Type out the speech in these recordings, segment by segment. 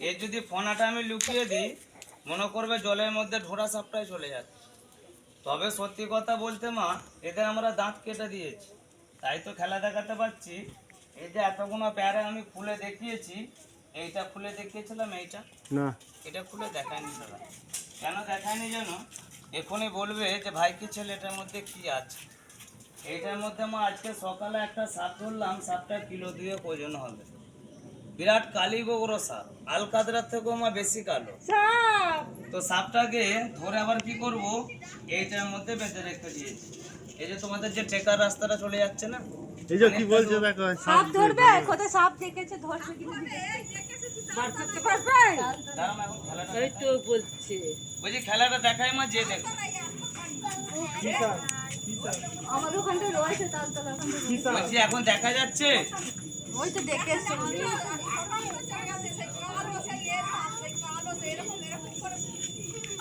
এর যদি ফোনাটা আমি লুকিয়ে দিই মনে করবে জলের মধ্যে ঢোড়া সাপটাই চলে যাচ্ছে। তবে সত্যি কথা বলতে মা এতে আমরা দাঁত কেটে দিয়েছি। তাই তো খেলা দেখাতে পারছি। এই যে এতগুলো প্যারে আমি খুলে দেখিয়েছি এইটা খুলে দেখিয়েছিলাম এইটা? না। এটা খুলে দেখায়নি দাদা। কেন দেখায়নি যেন এখনই বলবে যে ভাই কি ছেলে এটার মধ্যে কি আছে? এইটার মধ্যে মা আজকে সকালে একটা সাপ ধরলাম সাপটা কিলো দুয়ে ওজন হবে। বিরাট কালি গোগরো সাপ আলকাতরার থেকেও মা বেশি কালো। তো সাপটাকে ধরে আবার কি করব? এইটার মধ্যে বেঁধে রেখে দিয়েছি। এই যে তোমাদের যে টেকার রাস্তাটা চলে যাচ্ছে না? এই যে কি বলছে দেখো সাপ ধরবে। কোথায় সাপ দেখেছে? ধরবে কিনা বার করতে পারবে? দাঁড়াও এখন খেলাটা তো বলছে। বলছি খেলাটা দেখাই মা যে দেখো। আমার ওখানটা রয়েছে তালতলা ওখানটা এখন দেখা যাচ্ছে? ওই তো দেখে এসছে।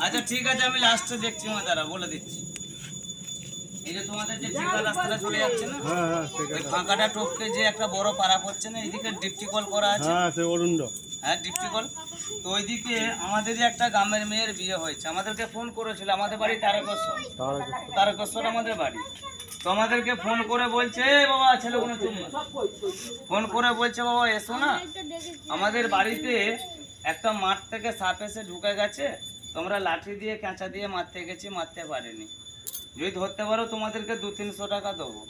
আচ্ছা ঠিক আছে আমি লাস্টে দেখছি মা দাঁড়া বলে দিচ্ছি। এই যে তোমাদের যে ঠিকা রাস্তাটা চলে যাচ্ছে না? হ্যাঁ হ্যাঁ ঠিক ওই আছে। ফাঁকাটা টপকে যে একটা বড় পাড়া পড়ছে না এদিকে ডিপটি কল করা আছে? হ্যাঁ সে অরুণ্ড। হ্যাঁ ডিপটি কল তো ওইদিকে আমাদের যে একটা গ্রামের মেয়ের বিয়ে হয়েছে আমাদেরকে ফোন করেছিল আমাদের বাড়ি তারকেশ্বর। তারকেশ্বর আমাদের বাড়ি। তো আমাদেরকে ফোন করে বলছে "এই বাবা ছেলেগুলো চুপ ফোন করে বলছে বাবা এসো না। আমাদের বাড়িতে একটা মাঠ থেকে সাপ এসে ঢুকে গেছে। তোমরা লাঠি দিয়ে কাঁচা দিয়ে মারতে গেছি মারতে পারিনি। যদি ধরতে পারো তোমাদেরকে দু তিনশো টাকা দেবো।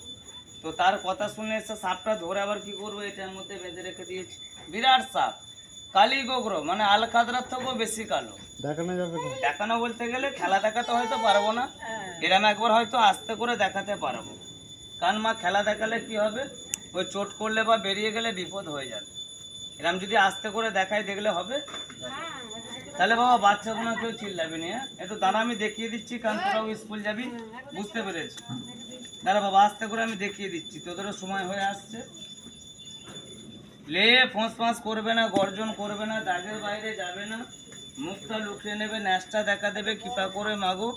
তো তার কথা শুনে এসে সাপটা ধরে আবার কি করব এটার মধ্যে বেঁধে রেখে দিয়েছি। বিরাট সাপ। কালি গোগ্র মানে আলকাতরার থেকেও বেশি কালো। দেখানো যাবে দেখানো বলতে গেলে খেলা দেখাতে হয়তো পারব না। এরম একবার হয়তো আস্তে করে দেখাতে পারব। কারণ মা খেলা দেখালে কি হবে? ওই চোট করলে বা বেরিয়ে গেলে বিপদ হয়ে যাবে। এরম যদি আস্তে করে দেখাই দেখলে হবে? তাহলে বাবা বাচ্চা কোনো কেউ চিল্লাবি না হ্যাঁ? একটু দাঁড়া, আমি দেখিয়ে দিচ্ছি, কারণ তোরাও স্কুল যাবি। বুঝতে পেরেছি। দাঁড়া বাবা, আস্তে করে আমি দেখিয়ে দিচ্ছি, তোদেরও সময় হয়ে আসছে। লে, ফোঁস ফাঁস করবে না, গর্জন করবে না, দাগের বাইরে যাবে না। মুখটা লুকিয়ে নেবে, ন্যাসটা দেখা দেবে, কৃপা করে মাগো।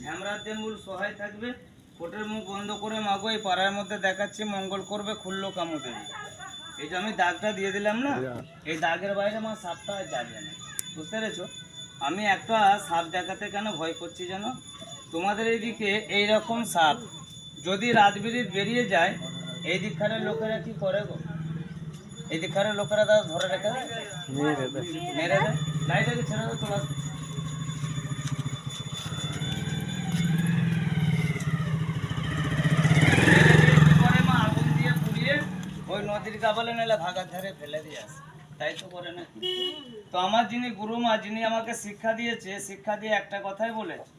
ঝ্যামরার দিন মূল সহায় থাকবে। কোটের মুখ বন্ধ করে মাগো এই পাড়ার মধ্যে দেখাচ্ছি মঙ্গল করবে খুললো কামু দেবে এই যে আমি দাগটা দিয়ে দিলাম না এই দাগের বাইরে আমার সাপটা আর যাবে না। বুঝতে পেরেছ? আমি একটা সাপ দেখাতে কেন ভয় করছি যেন তোমাদের এইদিকে এইরকম সাপ যদি রাজবিরিত বেরিয়ে যায় এই দিকখানের লোকেরা কি করে গো? এই দিকখানের লোকেরা তারা ধরে রেখে দেয়? মেরে দেয়। লাইটাকে ছেড়ে দাও তোমার করে মা আগুন দিয়ে পুড়িয়ে ওই কাবালে নাহলে ভাগার ধারে ফেলে দিয়ে আসে। তাই তো করে না তো আমার যিনি গুরুমা, যিনি আমাকে শিক্ষা দিয়েছে, শিক্ষা দিয়ে একটা কথাই বলেছে,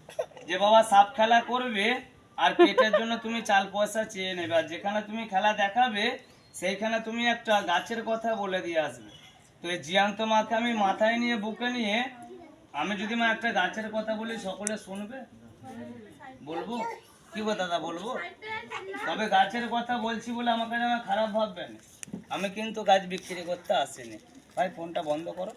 যে বাবা সাপ খেলা করবে আর পেটের জন্য তুমি চাল পয়সা চেয়ে নেবে, আর যেখানে তুমি খেলা দেখাবে, সেইখানে তুমি একটা গাছের কথা বলে দিয়ে আসবে। তো এই জিয়ান্ত মাকে আমি মাথায় নিয়ে, বুকে নিয়ে, আমি যদি মা একটা গাছের কথা বলি, সকলে শুনবে? বলব? কি দাদা বলব? তবে গাছের কথা বলছি বলে আমাকে যেন খারাপ ভাববেন। আমি কিন্তু গাছ বিক্রি করতে আসিনি। ভাই, ফোনটা বন্ধ করো।